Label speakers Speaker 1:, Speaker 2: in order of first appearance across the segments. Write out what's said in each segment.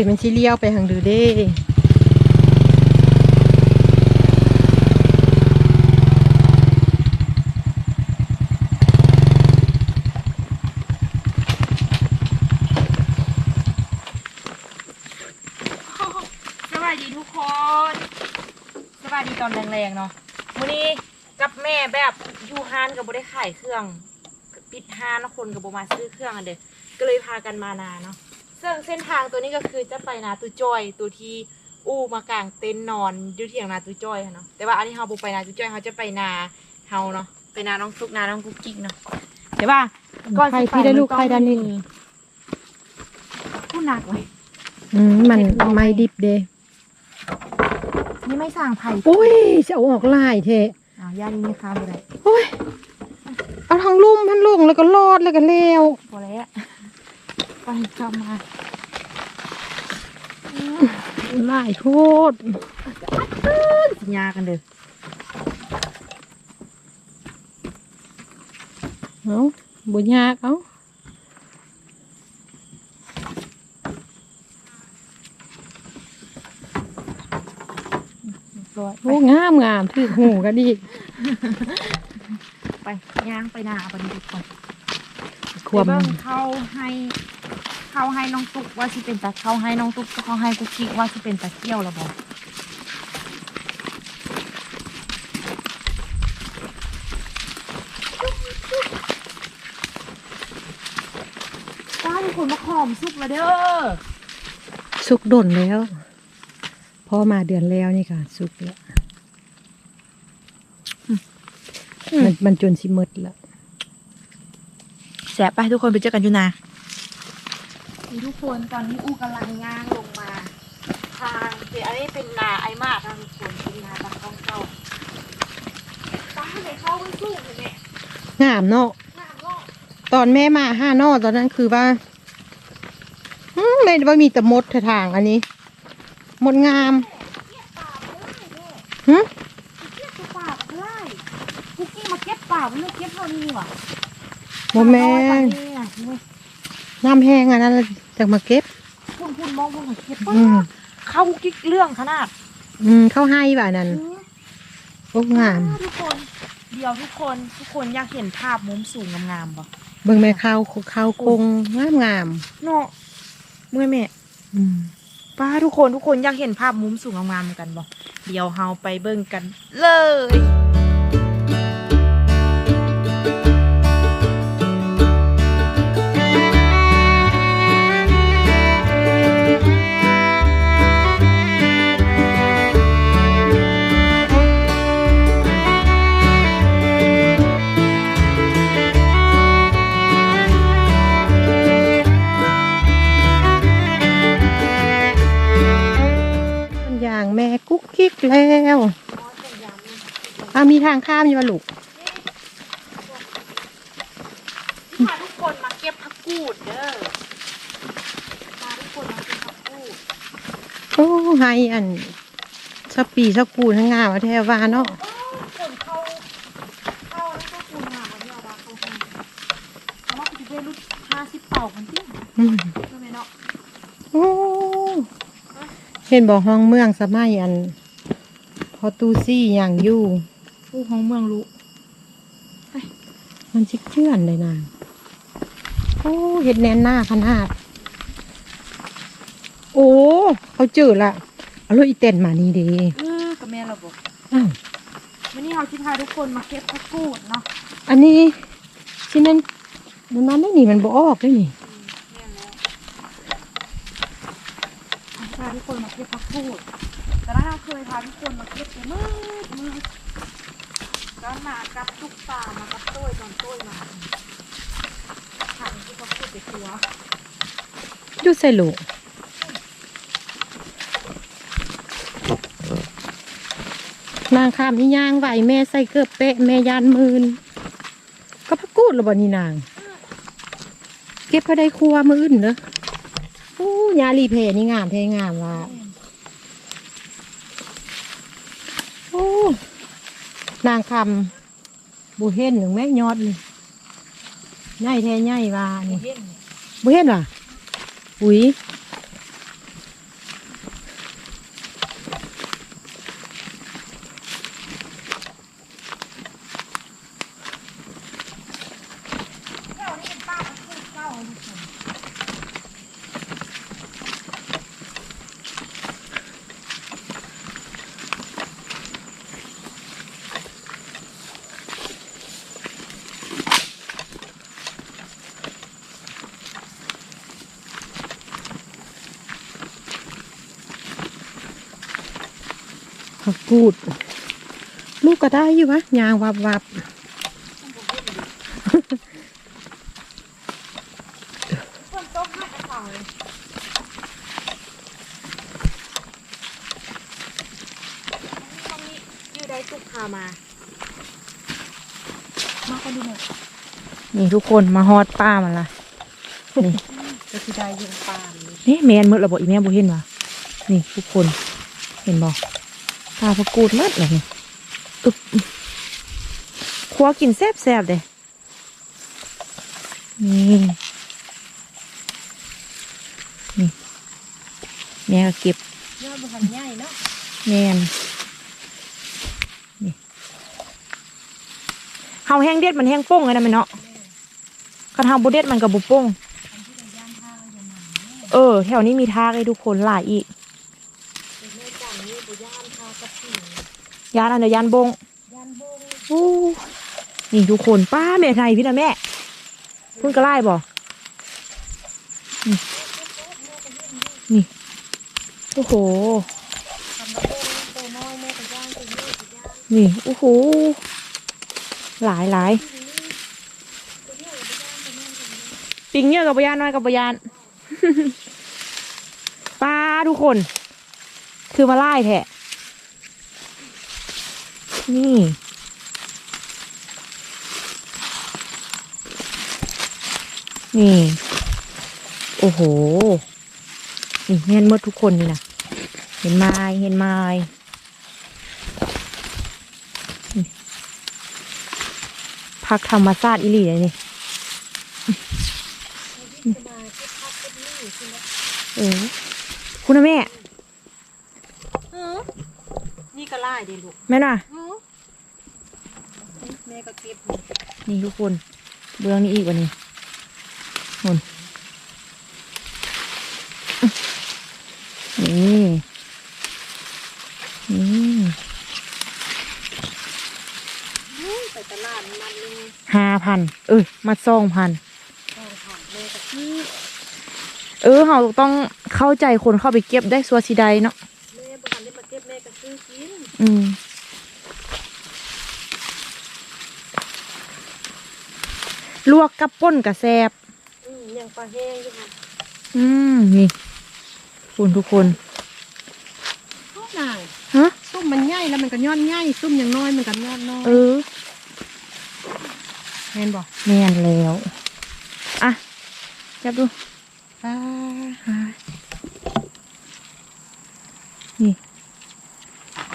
Speaker 1: ย มันชิเลี้ยวไปทางดือเด้
Speaker 2: สวัสดีทุกคน สวัสดีตอนแรงๆเนาะวันนี้กับแม่แบบอยู่ฮานกับบได้ขายเครื่อง ปิดฮานแล้วคนกับบมาซื้อเครื่องอันเด็ก็เลยพากันมานาเนาะ ซึ่งเส้นทางตัวนี้ก็คือจะไปนาตุจอยตัวที่อู้มากางเต็นท์นอนอยู่เที่ยงนาตุจอยค่ะเนาะแต่ว่าอันนี้เราบุไปนาตุจอยเขาจะไปนาเฮาเนาะไปนาน้องซุกนาน้องกุ๊กกิ๊กเนาะแต่ว่าก่อน
Speaker 1: ใคร
Speaker 2: สิไป
Speaker 1: ที่ได้ลูก
Speaker 2: มัน
Speaker 1: ใคร
Speaker 2: ต้อง
Speaker 1: ด้านนี้
Speaker 2: มีผู้หนักเลย
Speaker 1: อืมมันไม่ดิบเด้
Speaker 2: นี่ไม่สั่งไผ่
Speaker 1: โอ้ยจะเอาออกลายเท
Speaker 2: อ้าวย่านี่ไม่ค้าเลย
Speaker 1: โอ้ยเอาทางลุ่มทันลงแล้วก็รอดแล้วก็เลว
Speaker 2: พอแล้ว ไปเข้ามา
Speaker 1: ลายโคตร
Speaker 2: สัญญากันเด้อ
Speaker 1: เอาบุญยากเอา
Speaker 2: ร้อย
Speaker 1: โอ้งามงามถือหูก็ดี
Speaker 2: ไปย่างไปหน้าไปดีก่อน
Speaker 1: ควม
Speaker 2: เบิ่งเข้าให้ เข้าให้น้องตุ๊กว่าสิเป็นตาเข้าให้น้องตุ๊กเข้าให้กุ๊กกิ๊กว่าสิเป็นตาเที่ยวแล้วบอกป้าทุกคนมาขอมสุกแล้วเด้อ
Speaker 1: สุกดนแล้วพอมาเดือนแล้วนี่ค่ะ สุกแล้วมันมันจนสิหมดแล้ว
Speaker 2: แสบไปทุกคนไปเจอกันอยู่นา ทุกคนตอนนี้อูกำลังย่างลงมา ทางเดี๋ยวอันนี้เป็นนาไอมากนะทุกคนเป็นนาตะก้องเจ้าป้าเลยเข้าไปสู้เลยแม่
Speaker 1: งามเนาะ
Speaker 2: น้ำก็
Speaker 1: ตอนแม่มาห้านอตอนนั้นคือว่าอืมไม่ว่ามีแต่มดเถอะทางอันนี้มดงาม
Speaker 2: ป่าไปเลยแม่
Speaker 1: หึ
Speaker 2: เก็บตัวป่าไปเลยคุกกี้มาเก็บป่าไปเลยเก็บเท่านี้นี่หว่ะ
Speaker 1: โมแม
Speaker 2: ป่าน้อย
Speaker 1: น
Speaker 2: ป่านี่อะนี่เว้ย
Speaker 1: น้ำแห้งอันนั้น จะมาเก็บ
Speaker 2: พุ่นพุ่นมองพุ่นเก็บ
Speaker 1: อืม
Speaker 2: เข้ากิ๊กเรื่องขนาด
Speaker 1: อืมเข้าให้บ่านั้นโอ้งาม
Speaker 2: ทุกคน เดี๋ยวทุกคนทุกคนอยากเห็นภาพมุมสูงงามๆป่ะ
Speaker 1: เบิ่งแม่ข้าวข้าวคงงามงาม
Speaker 2: เนาะเมื่อยแม่
Speaker 1: อืม
Speaker 2: ป้าทุกคนทุกคนอยากเห็นภาพมุมสูงงามๆเหมือนกันบ่เดี๋ยวเฮาไปเบิ่งกันเลย
Speaker 1: กุ๊กกิ๊กแล้วอามีทางข้ามอยู่วะลูก
Speaker 2: พาทุกคนมาเก็บผักกูดเด้อพาทุกคนมาเก็บผักกูด
Speaker 1: โอ้ให้อันสปีสกูทั้งงามว่าแทวาเนาะ
Speaker 2: คนเข้าเข้าแล้วก็คุณงามวันนี้เอาว่าเข้าห้องเพราะว่าคุณจะได้รุ่นห้าสิบเป่าคนที่
Speaker 1: อืม
Speaker 2: ใช่ไหมเนาะ
Speaker 1: โอ้เห็นบอกห้องเมืองสมัยอันพ อตูซี่อย่างอยู่
Speaker 2: ผู้ของเมืองรู้
Speaker 1: มันชิกเชื่อนเลยนะโอ้เห็ดแน่นหน้าขนาด โอ้เขาเจอละเอาลูกอีเต้นมานี่เดี
Speaker 2: เออกับแม่เราบอก
Speaker 1: อ้าว
Speaker 2: วันนี้เราจะพาทุกคนมาเก็บผักกูดเนาะ
Speaker 1: อันนี้ชิ้นนั้นมันมันได้นี่มันบ่ออกได้นี่
Speaker 2: พาทุกคนมาเก็บผักกูด แต่ถ้าเราเคยพาทุกคนมาเก็บมืดมืดก็มากับทุกตามากับต้ยตอนต้ยมาทางที่ผักกูดไปครัว
Speaker 1: ดูใส่ลูกนางข้ามนี่ย่างไหวแม่ใส่เกือบเป๊ะแม่ยานมืนก็พักกูดหรือบ่นี่นาง เก็บพอได้ครัวมืออื่นเนอะโอ้ยาลีเพนี่งามเทงามว่ะโอ้
Speaker 2: นางคำบุเห็นหนึ่งแม่ยอดนี่ใหญ่แท้ใหญ่ว่านี่
Speaker 1: เห็นเนี่ย
Speaker 2: บุเห็นว่ะอุ้ย
Speaker 1: แถวนี้เป็นป้ามันคือเก้าทุกคน
Speaker 2: เขา พูด ลูกก็ได้อยู่วะยางวับวับ
Speaker 1: คนโต๊ะห้ากระเป๋าเลยตรงนี้อยู่ได้ตุกพามามาคนดูหน่อย
Speaker 2: นี่ทุกคนมาฮอดป้ามันละนี่
Speaker 1: ก็คือได้ยิงปลาเลย
Speaker 2: นี่แมนเมื่อระบบอีแม่บุเห็นวะนี่ทุกคน เห็นบอก ปลาประกูดเลิศเลยนี่อึบครัวกินแซ่บแซ่บๆเลยนี่นี่แม่ก็เก็บ
Speaker 1: ยอดบุหันใหญ่เนาะ
Speaker 2: แมนนี่เฮาแห้งเด็ดมันแห้งโป้งเลยนะแม่เนาะคันเฮาบ่เด็ดมันกับบุโป้ง
Speaker 1: อันที่เราย่านท่าเราจะมา
Speaker 2: เออ แถวนี้มีทางให้ทุกคนหลายอีก
Speaker 1: เป็นแม่จังนี่บุย่านท่ากับผี
Speaker 2: ยานอันเดียยานบง
Speaker 1: ยานโบง
Speaker 2: อู้นี่ทุกคนป้าแม่ไทยพี่นะแม่พุ่งกระไล่บ่นี่นี่โอ้โห
Speaker 1: นี่
Speaker 2: โอ้โหหลายหลายปิงเยอะกับบยานน้อยกับบยานป้าทุกคน คือมาไล่แทะ นี่ นี่ โอ้โห นี่แน่นหมดทุกคนนี่นะเห็นไม้เห็นไม้พักธรรมชาติอิลี่เลยนี่เออคุณนะแม่
Speaker 1: เออ นี่ก็ไล่ดิลูก
Speaker 2: แม่น่ะ
Speaker 1: เออแม่ก็เก็บ
Speaker 2: นี่ทุกคนเบื้องนี้อีกวันนี้นุ่นนี่นี่
Speaker 1: ไปตลาดมันนึง
Speaker 2: ห้าพันเอ้ยมาสองพัน
Speaker 1: ทองผ่านแม่ก็ซื้อ
Speaker 2: เออเราต้องเข้าใจคนเข้าไปเก็บได้สัวสีใดเนาะ
Speaker 1: อื
Speaker 2: มลวกกับป่นกับแซบ
Speaker 1: อืมอย่างปลาแห้งอยู่ค่ะ
Speaker 2: อืมนี่คุณทุกคน
Speaker 1: ข้าวนาง
Speaker 2: ฮะ
Speaker 1: ซุ่มมันใหญ่แล้วมันก็ยอดใหญ่ซุ่มอย่างน้อยมันก็ยอดน้อย
Speaker 2: เออ
Speaker 1: เห็นบอก
Speaker 2: แม่นแล้วอะจับดู
Speaker 1: อ่า
Speaker 2: อ่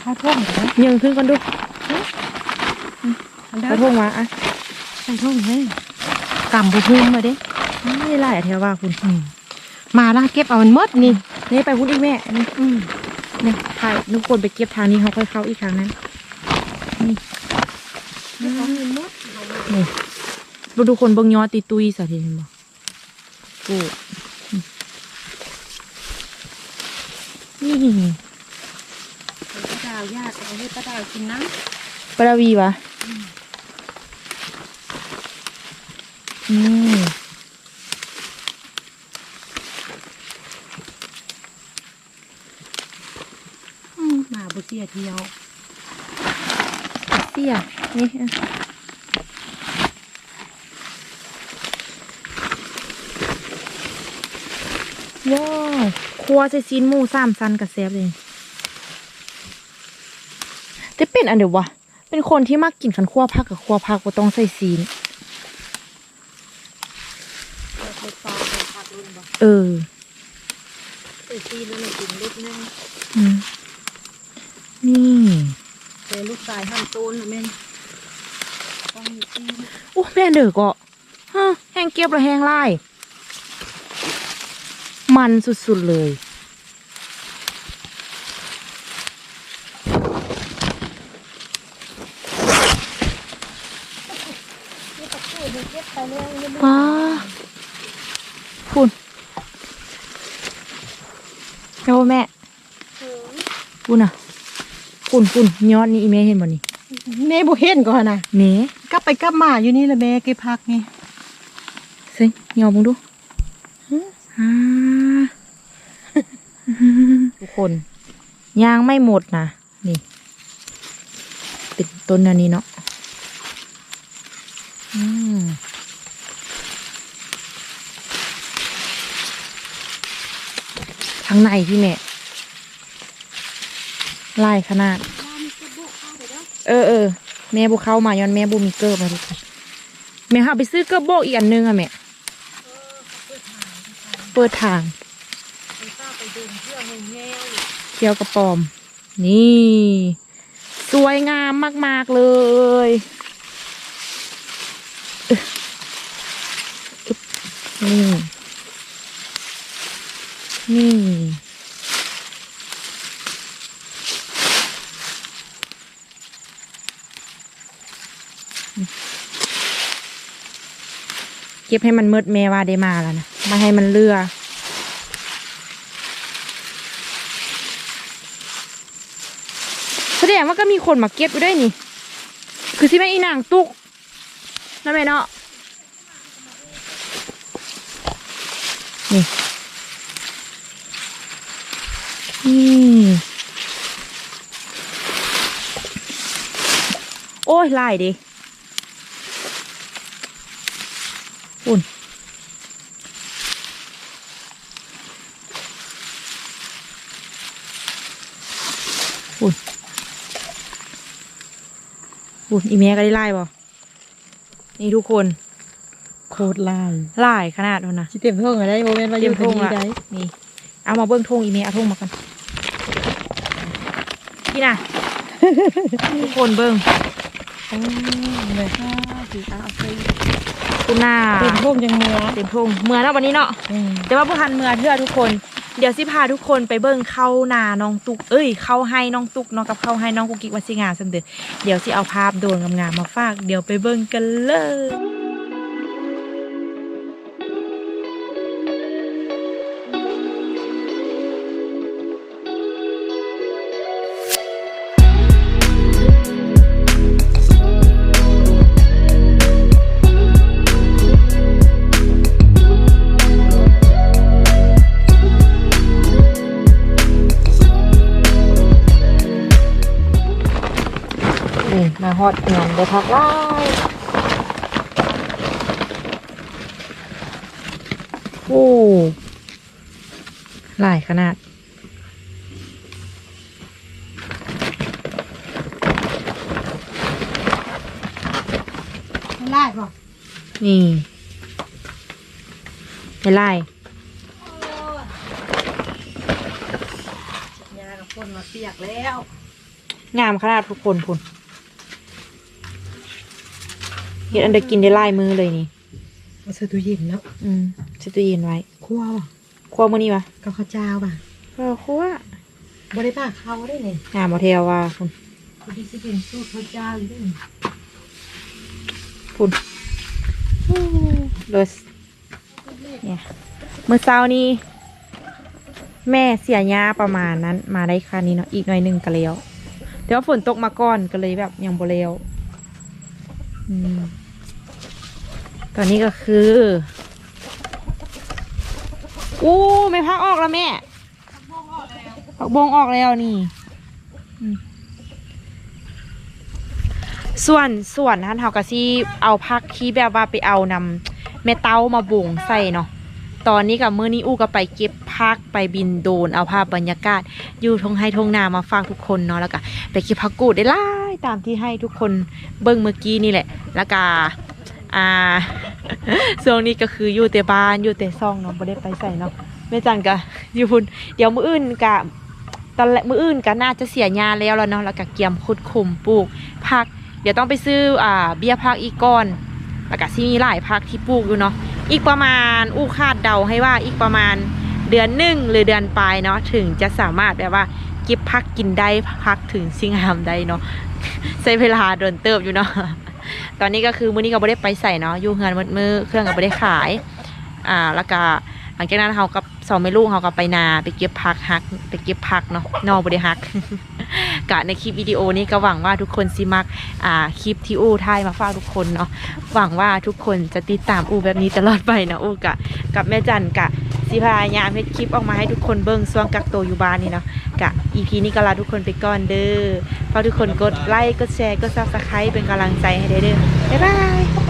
Speaker 2: ะนี่
Speaker 1: ข้าวท่งเหรอ
Speaker 2: ยังขึ้นกันดู
Speaker 1: อันเด้
Speaker 2: กระทงมาอะ
Speaker 1: ใส่ท่งให้กำบุพูนมาเด้
Speaker 2: นี่ไล่แถวว่าคุณ
Speaker 1: มาละเก็บเอามันหมดนี่
Speaker 2: นี่ไปพูดอีกแม่นี่
Speaker 1: อืม
Speaker 2: เนี่ยถ่ายทุกคนไปเก็บทางนี้เขาค่อยเข้าอีกทางนั้นนี่
Speaker 1: เก็บเอามันหมด
Speaker 2: นี่ดูทุกคนเบิ่งยอตีตุยสาธิตเห็นบ่กูนี่
Speaker 1: ปลาดาวยากเอาให้ปลาดาวกินน้
Speaker 2: ปลาวีวะอืมำ
Speaker 1: อืมมาบุเสียเที่ยว
Speaker 2: เสียนี่อะว้าวครัวใส่ซีนหมูสามซันกับแซบเลยแต่ เป็นอันเดียววะ เป็นคนที่มักกินขันคั่วผักกับคั่วผักก็ต้องใส่ซีน
Speaker 1: เราไปปลาไปผักลุนบ่
Speaker 2: เออ
Speaker 1: ใส่ซีนแล้วมันกินเล็กนึง
Speaker 2: อืมนี่
Speaker 3: แต่ลูกชายห้ามตูนแม่นต้องอยู่ที่
Speaker 2: โอ้แม่เด้อก็ฮะแห้งเก็บแล้วแห้งไล่มันสุดๆเลย ว้าคุณเจ้าแม่คุณอะคุณคุณยอดนี่อีเมเห็นบ่นี่
Speaker 1: แม่บ่เห็นก่อนนะ
Speaker 2: เม
Speaker 1: กลับไปกลับมาอยู่นี่แหละแม่เก็บผักไง
Speaker 2: เซ็งยอมมึงดูอ่าทุกคนยางไม่หมดนะนี่ เป็นต้นอันนี้เนาะ อืมข้างในพี่แม่ลายขนาด เออเออแม่บุเข้ามาย้อนแม่บุมีเกิบมาทุกคนแม่หาไปซื้อเกิบโบกอีกอันนึงอะแม่เปิดทางเที่ยวกระปอม นี่ สวยงามมาก ๆ เลย นี่ นี่ เก็บให้มันมืดแม่ว่าได้มาแล้วนะไม่ให้มันเลือแสดงว่าก็มีคนมาเก็บอยู่ด้วยนี่ คือที่แม่อีนางตุก นั่นแม่เนาะนี่นี่โอ้ยลายดิอุ่นอุ่นอุ่นอีเมียก็ได้ไล่บ่ นี่ทุกคน
Speaker 1: โคตรลาย
Speaker 2: ไล่ขนาดนั้นนะ
Speaker 1: สิเต็มท่งอะไรโมเมนต์ว่าอ
Speaker 2: เตรีย
Speaker 1: ยู่
Speaker 2: ม
Speaker 1: ตร
Speaker 2: ท
Speaker 1: ง
Speaker 2: ง
Speaker 1: นี้
Speaker 2: ละ
Speaker 1: ได้
Speaker 2: นี่ เอามาเบิ้งทงอีเมียเอาทงมากันพี่น่ะทุกคนเบิ้ง
Speaker 1: อืมเลย
Speaker 3: สีตาเอาไป
Speaker 2: คุณหน้า
Speaker 1: เต็มท่งยังเมือ
Speaker 2: เต็มทงเมื่อแล้ววันนี้เนาะ
Speaker 1: อืม
Speaker 2: แต่ว่าผู้ทันเมื่อเทื่อทุกคน เดี๋ยวสิพาทุกคนไปเบิ่งเข้านาน้องตุก เอ้ย เข้าให้น้องตุกน้องกับเข้าให้น้องกุกกิ๊กวัชิงาสันเดอเดี๋ยวสิเอาภาพโดนงามๆมาฝาก เดี๋ยวไปเบิ่งกันเลย ฮอดเงินได้พักไล่โอ้หลายขนาด
Speaker 1: ลายป่ะ
Speaker 2: นี่ไม่ไล่
Speaker 3: ยากับคนมาเปียกแล้ว
Speaker 2: งามขนาดทุกคนพุ่น เห็นอันเดอร์กินได้ไล่มือเลยนี่
Speaker 1: มาซื้อตู้เย็นเนาะ
Speaker 2: อืมใส่ตู้เย็นไว้
Speaker 1: คั่วป่ะ
Speaker 2: ครัวมือนี่วะ
Speaker 1: กับข้าวเจ้าป่ะ
Speaker 2: เออครัว
Speaker 1: บริป้าเขาได้เนี่ย
Speaker 2: งามมาเทวว่าพุ่น
Speaker 1: พอดีสิเป็นสูตรข้าวเจ้าอยู่ด้วย
Speaker 2: พุ่นเลสเนี่ยเมื่อเช้านี้แม่เสียยาประมาณนั้น มาได้คันนี้เนาะอีกหน่อยหนึ่งก็แล้วแต่ว่าฝนตกมาก่อนก็เลยแบบยังบ่แล้วอืม ตอนนี้ก็คืออู้ไม่พักออกแล้วแม่ผักบงออกแล้วนี่ ส่วนส่วนท่านเฮากะซี่เอาพักที่แบบว่าไปเอานำเมเต้ามาบ่งใส่เนาะตอนนี้กับมือนี้อู้ก็ไปเก็บพักไปบินโดนเอาภาพบรรยากาศ อยู่ทงไฮทงนามาฝากทุกคนเนาะแล้วก็ไปเก็บผักกูดได้หลาตามที่ให้ทุกคนเบิ่งเมื่อกี้นี่แหละ แล้วก็ อ่าช่วงนี้ก็คืออยู่แต่บ้านอยู่แต่ซ่องเนาะบ่ได้ไปใส่เนาะแม่จันก็อยู่พุ่นเดี๋ยวมื้ออื่นก็ตอนมื้ออื่นก็น่าจะเสียญาแล้วแล้วเนาะแล้วก็เกียมขุดคุมปลูกผัก เดี๋ยวต้องไปซื้ออ่าเบี้ยผักอีกก้อนแล้วก็สิมีหลายผักที่ปลูกอยู่เนาะอีกประมาณอู้คาดเดาให้ว่าอีกประมาณเดือนหนึ่งหรือเดือนปลายเนาะถึงจะสามารถแบบว่าเก็บผักกินได้ผักถึงสิงหามได้เนาะใช้เวลาเดินเติบอยู่เนาะ ตอนนี้ก็คือมื้อนี้ก็ไม่ได้ไปใส่เนาะอยู่เฮือนมืดมือเครื่องก็ไม่ได้ขาย อ่าแล้วก็หลังจากนั้นเขากับสองแม่ลูกเขาก็ไปนาไปเก็บผักฮัก ไปเก็บผักเนาะนอกบริฮัก กะในคลิปวิดีโอนี้ก็หวังว่าทุกคนสิมักอ่าคลิปที่อู้ถ่ายมาฝากทุกคนเนาะหวังว่าทุกคนจะติดตามอู้แบบนี้ตลอดไปนะอู้กะกับแม่จันกะสิพายามเฮ็ดคลิปออกมาให้ทุกคนเบิ่งช่วงกักตัวอยู่บ้านนี่เนาะกะ EP นี้ก็ลาทุกคนไปก่อนเด้อฝากทุกคนกดไลค์กดแชร์กด Subscribe เป็นกำลังใจให้ได้เด้อบ๊ายบาย